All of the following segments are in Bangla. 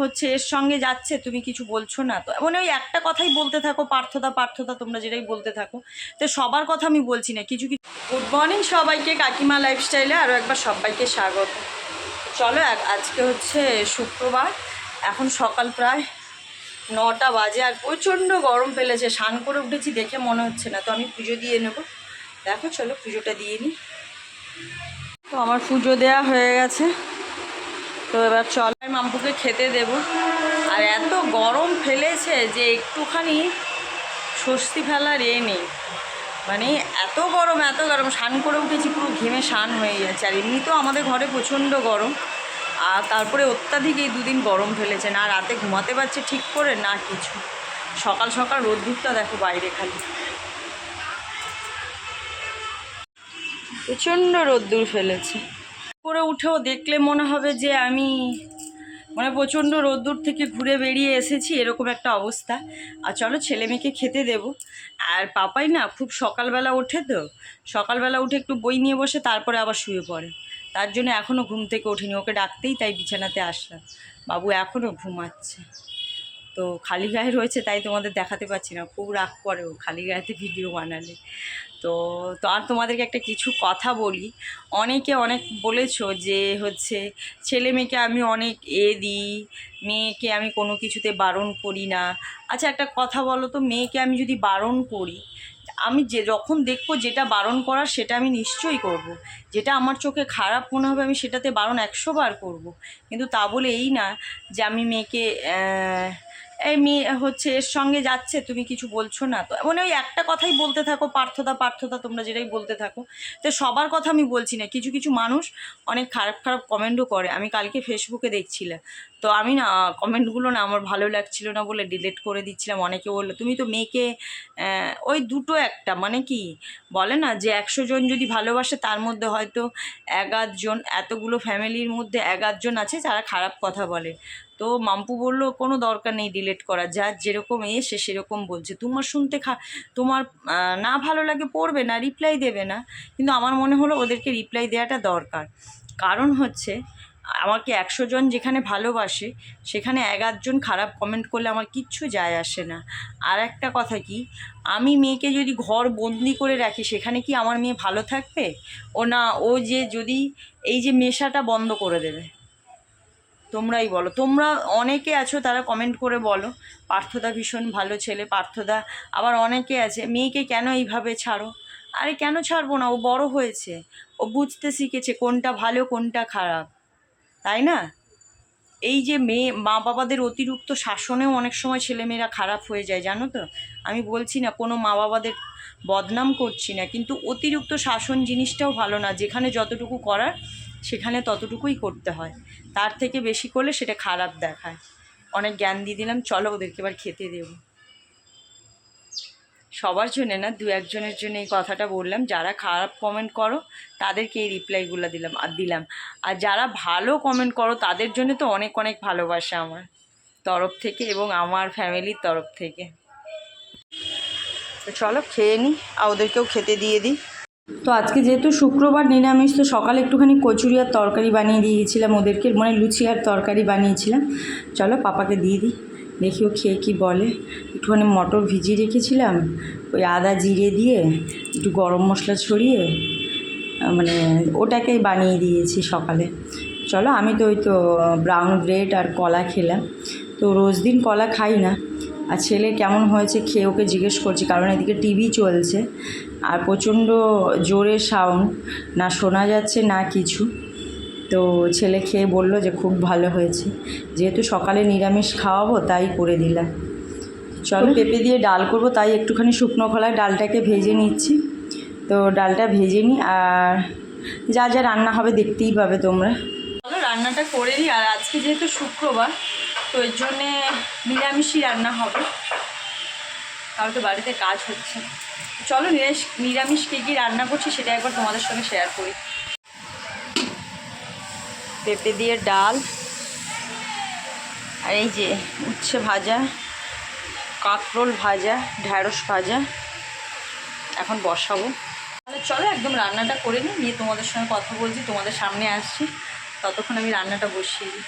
হচ্ছে এর সঙ্গে যাচ্ছে, তুমি কিছু বলছো না। তো মানে ওই একটা কথাই বলতে থাকো, পার্থতা পার্থতা, তোমরা যেটাই বলতে থাকো। তো সবার কথা আমি বলছি না, কিছু কিছু গুড মর্নিং সবাইকে, কাকিমা লাইফস্টাইলে আরও একবার সবাইকে স্বাগত। চলো আজকে হচ্ছে শুক্রবার, এখন সকাল প্রায় নটা বাজে, আর প্রচণ্ড গরম ফেলেছে। স্নান করে উঠেছি দেখে মনে হচ্ছে না, তো আমি পুজো দিয়ে নেব। দেখো, চলো, পুজোটা দিয়ে নিই তো আমার পুজো দেয়া হয়ে গেছে। তো এবার চল। মাম্পুকে খেতে দেব। আর এত গরম ফেলেছে যে একটুখানি স্বস্তি ফেলার এ নেই। মানে এত গরম এত গরম, স্নান করে উঠেছি, পুরো ঘেমে স্নান হয়ে যাচ্ছে। আর এমনিতেও আমাদের ঘরে প্রচণ্ড গরম। আর তারপরে অত্যাধিক এই দুদিন গরম ফেলেছে। না রাতে ঘুমাতে পারছে ঠিক করে, না কিছু। সকাল সকাল রোদ্দুরটা দেখো বাইরে খালি। প্রচণ্ড রোদ্দুর ফেলেছে। করে উঠেও দেখলে মনে হবে যে আমি মানে প্রচণ্ড রোদ্দুর থেকে ঘুরে বেরিয়ে এসেছি, এরকম একটা অবস্থা। আর চলো ছেলে মেয়েকে খেতে দেব। আর পাপাই না খুব সকালবেলা ওঠে তো, সকালবেলা উঠে একটু বই নিয়ে বসে তারপরে আবার শুয়ে পড়ে। তার জন্য এখনও ঘুম থেকে ওঠেনি, ওকে ডাকতেই তাই বিছানাতে আসলাম। বাবু এখনও ঘুমাচ্ছে। তো খালি গায়ে রয়েছে তাই তোমাদের দেখাতে পারছি না খুব রাগ করে ও খালি গায়েতে ভিডিও বানালে তো তো আর তোমাদেরকে একটা কিছু কথা বলি অনেকে অনেক বলেছ যে হচ্ছে ছেলে মেয়েকে আমি অনেক এ দিই, মেয়েকে আমি কোনো কিছুতে বারণ করি না আচ্ছা একটা কথা বলো তো, মেয়েকে আমি যদি বারণ করি, আমি যে যখন দেখব যেটা বারণ করার সেটা আমি নিশ্চয়ই করব। যেটা আমার চোখে খারাপ মনে হবে আমি সেটাতে বারণ একশো বার করব। কিন্তু তা বলে এই না যে আমি মেয়েকে এই মেয়ে হচ্ছে, এর সঙ্গে যাচ্ছে, তুমি কিছু বলছো না। তো মানে ওই একটা কথাই বলতে থাকো, পার্থতা পার্থতা, তোমরা যেটাই বলতে থাকো। তো সবার কথা আমি বলছি না, কিছু কিছু মানুষ অনেক খারাপ খারাপ কমেন্টও করে। আমি কালকে ফেসবুকে দেখছিলাম। তো আমি না কমেন্টগুলো না আমার ভালো লাগছিল না বলে ডিলিট করে দিচ্ছিলাম। অনেকে বলল, তুমি তো মেয়েকে ওই দুটো একটা মানে কি, বলে না, যে একশো জন যদি ভালোবাসে, তার মধ্যে হয়তো এক আধজন এতগুলো ফ্যামিলির মধ্যে এক আধজন আছে, যারা খারাপ কথা বলে। তো মাম্পু বলল, কোনো দরকার নেই ডিলেট করা যার যেরকম এসে সেরকম বলছে। তোমার শুনতে খা, তোমার না ভালো লাগে পড়বে না রিপ্লাই দেবে না। কিন্তু আমার মনে হলো ওদেরকে রিপ্লাই দেওয়াটা দরকার। কারণ হচ্ছে, আমাকে একশো জন যেখানে ভালোবাসে, সেখানে আধজন খারাপ কমেন্ট করলে আমার কিচ্ছু যায় আসে না। আর একটা কথা কি, আমি মেয়েকে যদি ঘর বন্দি করে রাখি, সেখানে কি আমার মেয়ে ভালো থাকবে? ও না, ও যে যদি এই যে মেশাটা বন্ধ করে দেবে। তোমরাই বলো। তোমরা অনেকে আছো তারা কমেন্ট করে বলো, পার্থদা ভীষণ ভালো ছেলে, পার্থদা আবার অনেকে আছে, মেয়েকে কেন এইভাবে ছাড়ো? আরে কেন ছাড়বো না? ও বড় হয়েছে, ও বুঝতে শিখেছে কোনটা ভালো, কোনটা খারাপ, তাই না? এই যে মেয়ে মা বাবাদের অতিরিক্ত শাসনেও অনেক সময় ছেলেমেয়েরা খারাপ হয়ে যায়, জানো তো? আমি বলছি না, কোনো মা বাবাদের বদনাম করছি না, কিন্তু অতিরিক্ত শাসন জিনিসটাও ভালো না। যেখানে যতটুকু করার, সেখানে ততটুকুই করতে হয়। তার থেকে বেশি করলে সেটা খারাপ দেখায়। অনেক জ্ঞান দিয়ে দিলাম, চলো ওদেরকে এবার খেতে দেব। সবার জন্যে না, দু একজনের জন্য এই কথাটা বললাম, যারা খারাপ কমেন্ট করো, তাদেরকে এই রিপ্লাইগুলো দিলাম, আর দিলাম। আর যারা ভালো কমেন্ট করো, তাদের জন্য তো অনেক অনেক ভালোবাসা আমার, তরফ থেকে এবং আমার ফ্যামিলির তরফ থেকে। তো চলো খেয়ে নিই আর ওদেরকেও খেতে দিয়ে দিই। তো আজকে যেহেতু শুক্রবার নিরামিষ, তো সকালে একটুখানি কচুরি আর তরকারি বানিয়ে দিয়েছিলাম ওদেরকে মানে লুচি আর তরকারি বানিয়েছিলাম। চলো পাপাকে দিয়ে দিই, দেখি ও খেয়ে কী বলে। একটুখানি মটর ভিজিয়ে রেখেছিলাম, ওই আদা জিরে দিয়ে, একটু গরম মশলা ছড়িয়ে মানে ওটাকেই বানিয়ে দিয়েছি সকালে। চলো আমি তো ওই তো ব্রাউন ব্রেড আর কলা খেলাম। তো রোজ দিন কলা খাই না। আর ছেলে কেমন হয়েছে খেয়ে ওকে জিজ্ঞেস করছি, কারণ এদিকে টিভি চলছে। আর প্রচণ্ড জোরে সাউন্ড। না শোনা যাচ্ছে না কিছু। তো ছেলে খেয়ে বলল যে খুব ভালো হয়েছে। যেহেতু সকালে নিরামিষ খাওয়াবো তাই করে দিলাম। চলো পেঁপে দিয়ে ডাল করব তাই একটুখানি শুকনো খোলায় ডালটাকে ভেজে নিচ্ছি। তো ডালটা ভেজে নিই আর যা যা রান্না হবে দেখতেই পাবে তোমরা। চলো রান্নাটা করে নিই আর আজকে যেহেতু শুক্রবার তো এর জন্যে নিরামিষই রান্না হবে। কালকে বাড়িতে কাজ হচ্ছে চলো নিরামিষ নিরামিষ কী কী রান্না করছি সেটা একবার তোমাদের সঙ্গে শেয়ার করি। পেঁপে দিয়ে ডাল, আর এই যে উচ্ছে ভাজা কাঁকরোল ভাজা, ঢ্যাঁড়স ভাজা, এখন বসাবো। তাহলে চলো একদম রান্নাটা করে নিই, নিয়ে তোমাদের সঙ্গে কথা বলছি, তোমাদের সামনে আসছি, ততক্ষণ আমি রান্নাটা বসিয়ে দিই।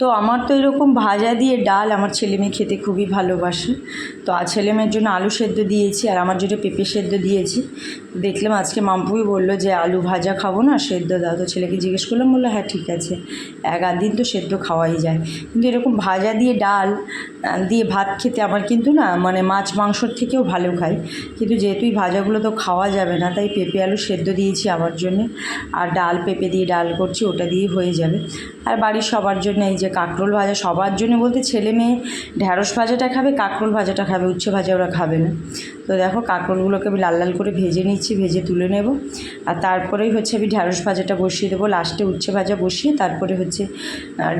তো আমার তো এরকম ভাজা দিয়ে ডাল আমার ছেলে মেয়ে খেতে খুবই ভালোবাসে। তো আর ছেলে মেয়ের জন্য আলু সেদ্ধ দিয়েছি, আর আমার জন্য পেঁপে সেদ্ধ দিয়েছি। দেখলাম আজকে মাম্পুই বলল যে, আলু ভাজা খাব না, সেদ্ধ দাও। তো ছেলেকে জিজ্ঞেস করলাম, বলল হ্যাঁ ঠিক আছে। এক আধ দিন তো সেদ্ধ খাওয়াই যায়। কিন্তু এরকম ভাজা দিয়ে ডাল দিয়ে ভাত খেতে আমার কিন্তু না মানে মাছ মাংসর থেকেও ভালো খাই। কিন্তু যেহেতু এই ভাজাগুলো তো খাওয়া যাবে না, তাই পেঁপে আলু সেদ্ধ দিয়েছি আমার জন্য। আর ডাল, পেঁপে দিয়ে ডাল করছি, ওটা দিয়ে হয়ে যাবে। আর বাড়ির সবার জন্য এই যে কাঁকরোল ভাজা সবার জন্য বলতে ছেলে মেয়ে ঢ্যাঁড়স ভাজাটা খাবে, কাঁকরোল ভাজাটা খাবে, উচ্ছে ভাজা ওরা খাবে না। তো দেখো কাঁকরোলগুলোকে আমি লাল লাল করে ভেজে নিচ্ছি, ভেজে তুলে নেব। আর তারপরেই হচ্ছে আমি ঢ্যাঁড়স ভাজাটা বসিয়ে দেবো লাস্টে উচ্ছে ভাজা বসিয়ে তারপরে হচ্ছে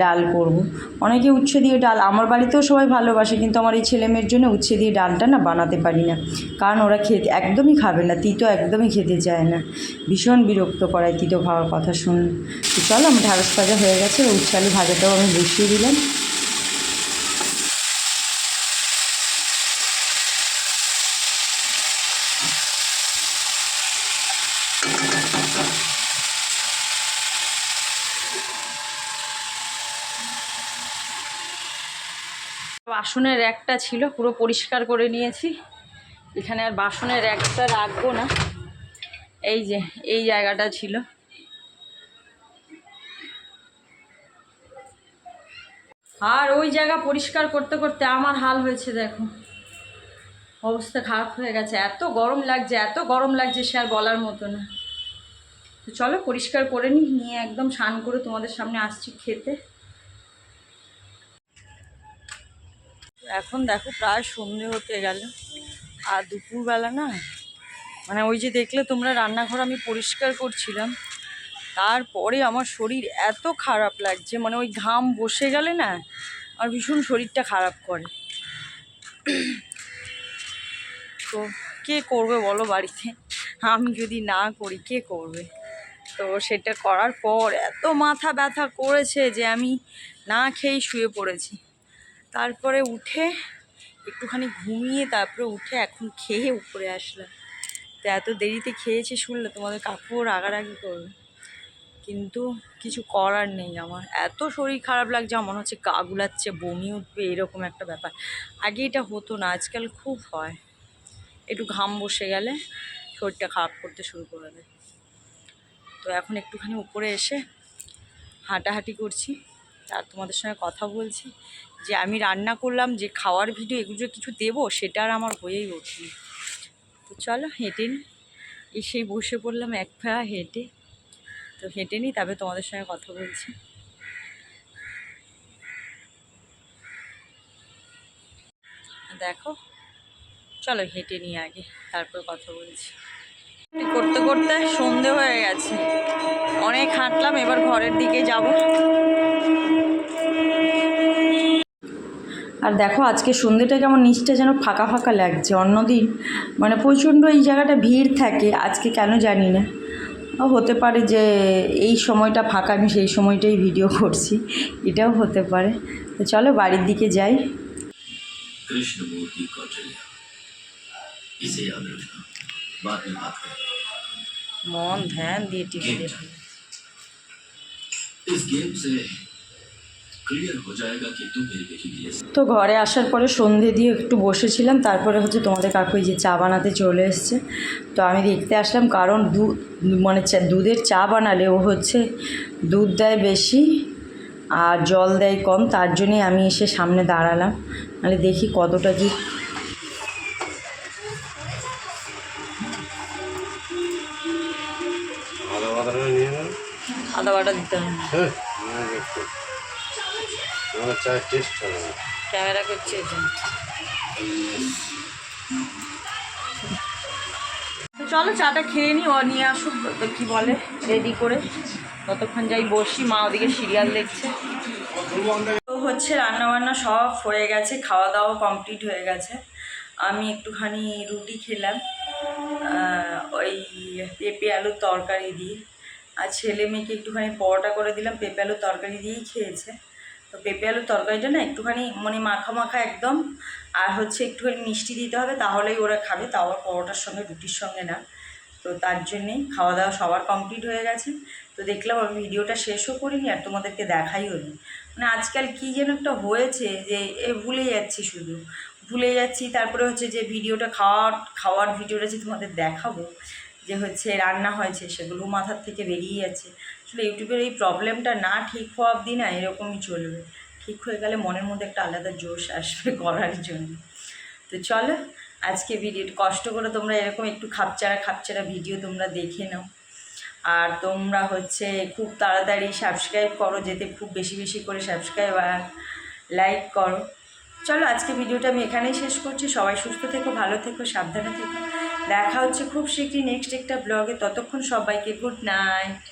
ডাল করব। অনেকে উচ্ছে দিয়ে ডাল, আমার বাড়িতেও সবাই ভালোবাসে, কিন্তু আমার এই ছেলে মেয়ের জন্য উচ্ছে দিয়ে ডালটা না বানাতে পারি না। কারণ ওরা খেতে, একদমই খাবে না, তিতো একদমই খেতে চায় না। ভীষণ বিরক্ত করায় তিতো খাওয়ার কথা শুনলে তো চলো, আমার ঢ্যাঁড়স ভাজা হয়ে গেছে উচ্ছে আলু ভাজাটাও আমি বসিয়ে দিলাম। বাসনের র্যাকটা ছিল, পুরো পরিষ্কার করে নিয়েছি। এখানে আর বাসনের র্যাকটা রাখব না। এই যে, এই জায়গাটা ছিল। আর ওই জায়গা পরিষ্কার করতে করতে আমার হাল হয়েছে, দেখো। অবস্থা খারাপ হয়ে গেছে। এত গরম লাগছে, এত গরম লাগছে সে আর বলার মতো না। তো চলো, পরিষ্কার করে নিই, নিয়ে একদম স্নান করে তোমাদের সামনে আসছি খেতে। এখন দেখো, প্রায় সন্ধে হতে গেল। আর দুপুরবেলা না মানে ওই যে দেখলে তোমরা রান্নাঘর আমি পরিষ্কার করছিলাম। তারপরে আমার শরীর এত খারাপ লাগছে মানে ওই ঘাম বসে গেলে না আমার ভীষণ শরীরটা খারাপ করে। তো কে করবে বলো বাড়িতে? আমি যদি না করি, কে করবে? তো সেটা করার পর এত মাথা ব্যথা করেছে যে আমি না খেয়েই শুয়ে পড়েছি। তারপরে উঠে একটুখানি ঘুমিয়ে তারপরে উঠে এখন খেয়ে উপরে আসলাম। তো এত দেরিতে খেয়েছি শুনলে তোমাদের কাকুও রাগারাগি করবে। কিন্তু কিছু করার নেই আমার। এত শরীর খারাপ লাগছে, আমার মনে হচ্ছে গা গুলাচ্ছে, বমি উঠবে, এরকম একটা ব্যাপার। আগে এটা হতো না, আজকাল খুব হয়। একটু ঘাম বসে গেলে শরীরটা খারাপ করতে শুরু করে দেয়। তো এখন একটুখানি উপরে এসে হাঁটাহাঁটি করছি, আর তোমাদের সঙ্গে কথা বলছি। যে আমি রান্না করলাম, যে খাওয়ার ভিডিও এগুলো কিছু দেবো, সেটা আর আমার হয়েই ওঠেনি। তো চলো হেঁটে নিই এসেই বসে পড়লাম এক ফেরা হেঁটে। তো হেঁটে নিই তবে তোমাদের সঙ্গে কথা বলছি। দেখো, চলো হেঁটে নিই আগে, তারপর কথা বলছি। করতে করতে সন্ধে হয়ে গেছে। অনেক হাঁটলাম, এবার ঘরের দিকে যাব। আর দেখো, আজকে সন্ধ্যেটা কেমন নিচটা যেন ফাঁকা ফাঁকা লাগছে। অন্যদিন মানে প্রচণ্ড এই জায়গাটা ভিড় থাকে, আজকে কেন জানি না। হতে পারে যে এই সময়টা ফাঁকা আমি সেই সময়টাই ভিডিও করছি। এটাও হতে পারে। তো চলো বাড়ির দিকে যাই। মন ধ্যান দিয়ে টিভি দেখুন তো ঘরে আসার পরে সন্ধে দিয়ে একটু বসেছিলাম তারপরে হচ্ছে তোমাদের কাকু যে চা বানাতে চলে এসছে। তো আমি দেখতে আসলাম কারণ দুধ মানে চা- দুধের চা বানালে ও হচ্ছে দুধ দেয় বেশি আর জল দেয় কম তার জন্যই আমি এসে সামনে দাঁড়ালাম। মানে দেখি কতটা কি আদা বাটা দিতে হবে হ্যাঁ আমার চায়ের টেস্ট হবে না। ক্যামেরা করছে চলো চাটা খেয়ে নি ও নিয়ে আসুক কি বলে রেডি করে। ততক্ষণ যাই বসি, মা ওদিকে সিরিয়াল দেখছে। তো হচ্ছে রান্না বান্না সব হয়ে গেছে খাওয়া দাওয়া কমপ্লিট হয়ে গেছে। আমি একটুখানি রুটি খেলাম ওই পেঁপে আলুর তরকারি দিয়ে। আর ছেলে মেয়েকে একটুখানি পরোটা করে দিলাম, পেঁপে আলুর তরকারি দিয়েই খেয়েছে। তো পেঁপে আলুর তরকারিটা না একটুখানি মানে মাখা মাখা একদম। আর হচ্ছে একটুখানি মিষ্টি দিতে হবে, তাহলেই ওরা খাবে, তাও আবার পরোটার সঙ্গে, রুটির সঙ্গে না। তো তার জন্যেই খাওয়া দাওয়া সবার কমপ্লিট হয়ে গেছে। তো দেখলাম আমি ভিডিওটা শেষও করিনি আর তোমাদেরকে দেখাইও নি। মানে আজকাল কী যেন একটা হয়েছে যে, এ ভুলে যাচ্ছি শুধু। ভুলে যাচ্ছি, তারপরে হচ্ছে যে ভিডিওটা খাওয়ার খাওয়ার ভিডিওটা যে তোমাদের দেখাবো যে হচ্ছে রান্না হয়েছে সেগুলো মাথার থেকে বেরিয়ে যাচ্ছে। আসলে ইউটিউবের এই প্রবলেমটা না ঠিক হওয়া অবধি না এরকমই চলবে। ঠিক হয়ে গেলে মনের মধ্যে একটা আলাদা জোশ আসবে করার জন্য। তো চলো, আজকে ভিডিও কষ্ট করে তোমরা এরকম একটু খাপচারা খাপচারা ভিডিও তোমরা দেখে নাও। আর তোমরা হচ্ছে খুব তাড়াতাড়ি সাবস্ক্রাইব করো, যেতে খুব বেশি বেশি করে সাবস্ক্রাইব আর লাইক করো। চলো, আজকে ভিডিওটা আমি এখানেই শেষ করছি। সবাই সুস্থ থেকো, ভালো থেকো, সাবধানে থেকো। দেখা হচ্ছে খুব শীঘ্রই নেক্সট একটা ব্লগে ততক্ষণ সবাইকে গুড নাইট